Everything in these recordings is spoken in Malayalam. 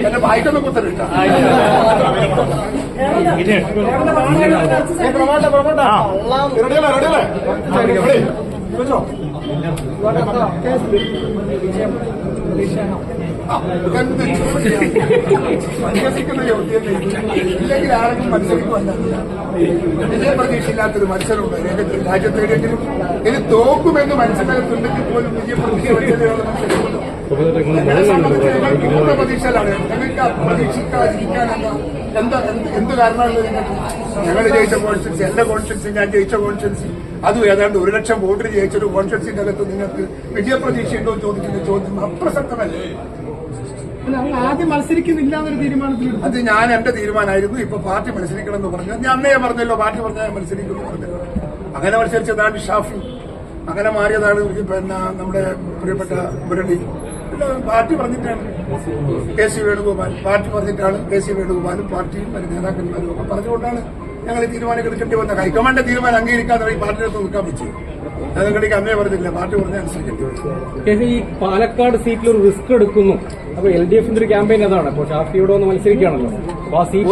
എന്റെ വായിക്കൊന്നും കുത്തലിട്ട റെഡിയല്ലേ റെഡിയല്ലേ റെഡി വെച്ചോ. ആ, ആരെങ്കിലും മത്സരിക്കുമല്ല വിജയപ്രതീക്ഷയില്ലാത്തൊരു മത്സരമുണ്ട് രംഗത്ത് രാജ്യത്തേക്കെങ്കിലും ഇത് തോക്കുമെന്ന് മനസ്സിലാക്കുന്നുണ്ടെങ്കിൽ പോലും വെച്ചതിനുള്ള ഞങ്ങൾ പൂർണ പ്രതീക്ഷയിലാണ്. ഞങ്ങൾക്ക് പ്രതീക്ഷിക്കാതിരിക്കാനല്ല എന്താ എന്ത് കാരണമാണല്ലോ നിങ്ങൾക്ക്? ഞങ്ങൾ ജയിച്ച കോൺസ്റ്റിറ്റ്യൻസി എന്റെ കോൺസ്റ്റിറ്റ്യൻസി ഞാൻ ജയിച്ച കോൺസ്റ്റിറ്റ്യൻസി. അതും ഏതാണ്ട് ഒരു ലക്ഷം വോട്ടിന് ജയിച്ചൊരു കോൺഫിഡൻസിന്റെ അകത്ത് നിങ്ങൾക്ക് വിജയപ്രതീക്ഷയുണ്ടോ ചോദിക്കുന്ന ചോദ്യം അപ്രസക്തമല്ലേ. അത് ഞാൻ എന്റെ തീരുമാനമായിരുന്നു. ഇപ്പൊ പാർട്ടി മത്സരിക്കണം എന്ന് പറഞ്ഞു. ഞാൻ അന്നേ പറഞ്ഞല്ലോ പാർട്ടി പറഞ്ഞാൽ ഞാൻ മത്സരിക്കുന്നു അങ്ങനെ മത്സരിച്ചതാണ് ഷാഫി. അങ്ങനെ മാറിയതാണ് പിന്നെ നമ്മുടെ പ്രിയപ്പെട്ട മുരളി. പാർട്ടി പറഞ്ഞിട്ടാണ് കെ സി വേണുഗോപാൽ. പാർട്ടി പറഞ്ഞിട്ടാണ് കെ സി വേണുഗോപാലും പാർട്ടിയും മറ്റു നേതാക്കന്മാരും ഒക്കെ പറഞ്ഞുകൊണ്ടാണ് ഞങ്ങൾ ഈ തീരുമാനം എടുക്കേണ്ടി വന്നത്. ഹൈക്കമാൻഡ് തീരുമാനം അംഗീകരിക്കാതെ ഈ പാർട്ടിയുടെ നിൽക്കാൻ വെച്ചു ഞങ്ങൾക്ക് അന്നേ പറഞ്ഞില്ല പാർട്ടി പറഞ്ഞ അനുസരിക്കേണ്ടി വരും. പാലക്കാട് സീറ്റിൽ ഒരു റിസ്ക് എടുക്കുന്നു. അപ്പൊ എൽ ഡി എഫിന്റെ ഒരു ക്യാമ്പയിൻ അതാണ്. അപ്പോൾ ഷാഫിയോട് ഒന്ന് മത്സരിക്കുകയാണല്ലോ.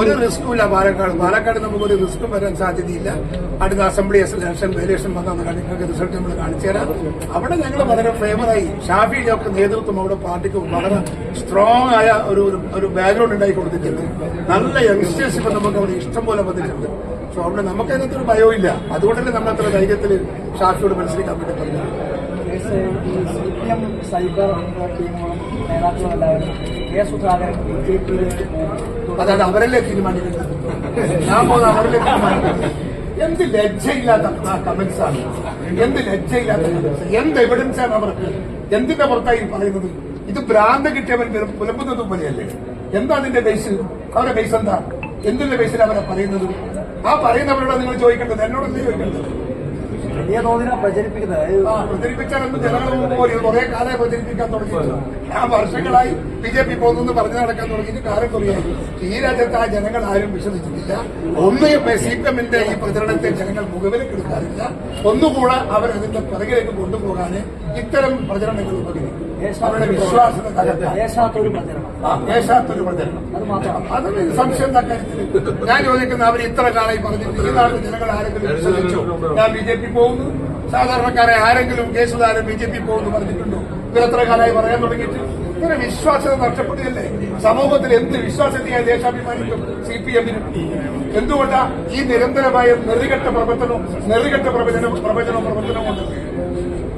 ഒരു റിസ്ക്കും ഇല്ല പാലക്കാട്. പാലക്കാട് നമുക്ക് ഒരു റിസ്ക്കും വരാൻ സാധ്യതയില്ല. അടുത്ത അസംബ്ലി ഇലക്ഷൻ ഇലക്ഷൻ വന്നാൽ നിങ്ങൾക്ക് റിസൾട്ട് നമ്മൾ കാണിച്ചു തരാം. അവിടെ ഞങ്ങൾ വളരെ ഫേവറായി ഷാഫിയുടെ നേതൃത്വം അവിടെ പാർട്ടിക്ക് വളരെ സ്ട്രോങ് ആയ ഒരു ഒരു- ഒരു ബാക്ക്ഗ്രൗണ്ട് ഉണ്ടായി കൊടുത്തിട്ടുണ്ട്. നല്ല യങ്സ്റ്റേഴ്സ് ഇപ്പൊ നമുക്ക് അവിടെ ഇഷ്ടം പോലെ വന്നിട്ടുണ്ട്. സോ അവിടെ നമുക്ക് അതിനകത്തൊരു ഭയവും ഇല്ല. അതുകൊണ്ടല്ലേ നമ്മൾ അത്ര ധൈര്യത്തിൽ ഷാഫിയോട് മത്സരിക്കാൻ വേണ്ടി പറഞ്ഞത്. സി പി സൈബർ ടീമുകളും നേതാക്കളും എല്ലാവരും കെ സുധാകരൻ ബി ജെ പിയിലേക്ക് അതാണ് അവരല്ലേ തീരുമാനിക്കുന്നത്. എന്ത് ലജ്ജയില്ലാത്ത കമന്റ്സ് ആണ്. എന്ത് ലജ്ജയില്ലാത്ത കമന്റ്സ് എന്ത് എവിഡൻസ് ആണ് അവർക്ക്? എന്തിന്റെ പുറത്തായി പറയുന്നത്? ഇത് ഭ്രാന്ത് കിട്ടിയവൻ പുല- പുലമ്പുന്നത് പോലെയല്ലേ? എന്താ അതിന്റെ ബേസ് അവരുടെ ബേസ് എന്താ? എന്തിന്റെ ബേസിൽ അവരെ പറയുന്നത്? ആ പറയുന്നവരോടാണ് നിങ്ങൾ ചോദിക്കേണ്ടത്? എന്നോടല്ലേ ചോദിക്കേണ്ടത്? വലിയ തോതിലാണ് പ്രചരിപ്പിക്കുന്നത്. പോലെ കുറെ കാലം പ്രചരിപ്പിക്കാൻ തുടങ്ങി ആ വർഷങ്ങളായി ബി ജെ പി പോകുന്നു പറഞ്ഞു നടക്കാൻ തുടങ്ങിയിട്ട് കാലം തുടങ്ങി ഈ രാജ്യത്ത് ആ ജനങ്ങൾ ആരും വിശ്വസിച്ചിട്ടില്ല. ഒന്ന് സി പി എമ്മിന്റെ ഈ പ്രചരണത്തെ ജനങ്ങൾ മുഖവിലേക്ക് എടുക്കാറില്ല. ഒന്നുകൂടെ അവരതിന്റെ പിറകിലേക്ക് കൊണ്ടുപോകാന് ഇത്തരം പ്രചരണങ്ങൾ ഉപകരിക്കും. അവരുടെ വിശ്വാസത്തെ തകർക്കാൻ ദേശാത്തൊരു പ്രചരണം. ദേശാത്തൊരു പ്രചരണം. അത് മാത്രം അത് സംശയം എന്താ ഞാൻ ചോദിക്കുന്ന അവർ ഇത്ര കാലമായി പറഞ്ഞിട്ട് ഈ നാട്ടിൽ ജനങ്ങൾ ആരെങ്കിലും വിശ്വസിച്ചോ? ഞാൻ ബി ജെ പി പോകുന്നു. സാധാരണക്കാരെ ആരെങ്കിലും കേസുകാരൻ ബി ജെ പി പോകുന്നു പറഞ്ഞിട്ടുണ്ടോ? ഇവർ എത്ര കാലമായി പറയാൻ തുടങ്ങിയിട്ട്? ഇങ്ങനെ വിശ്വാസ്യത നഷ്ടപ്പെടുകയല്ലേ? സമൂഹത്തിൽ എന്ത് വിശ്വാസത്തെയാണ് ദേശാഭിമാനിക്കും? സി പി എമ്മിനും. എന്തുകൊണ്ടാ ഈ നിരന്തരമായ നെറികെട്ട പ്രവർത്തനവും നെറികെട്ട പ്രവചനവും പ്രവചനവും പ്രവർത്തനവും കൊണ്ട്?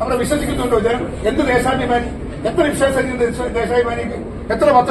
അവിടെ വിശ്വസിക്കുന്നുണ്ടോ ജനം? എന്ത് ദേശാഭിമാനി? എത്ര വിശ്വാസം ദേശാഭിമാനിക്ക് എത്ര പത്ര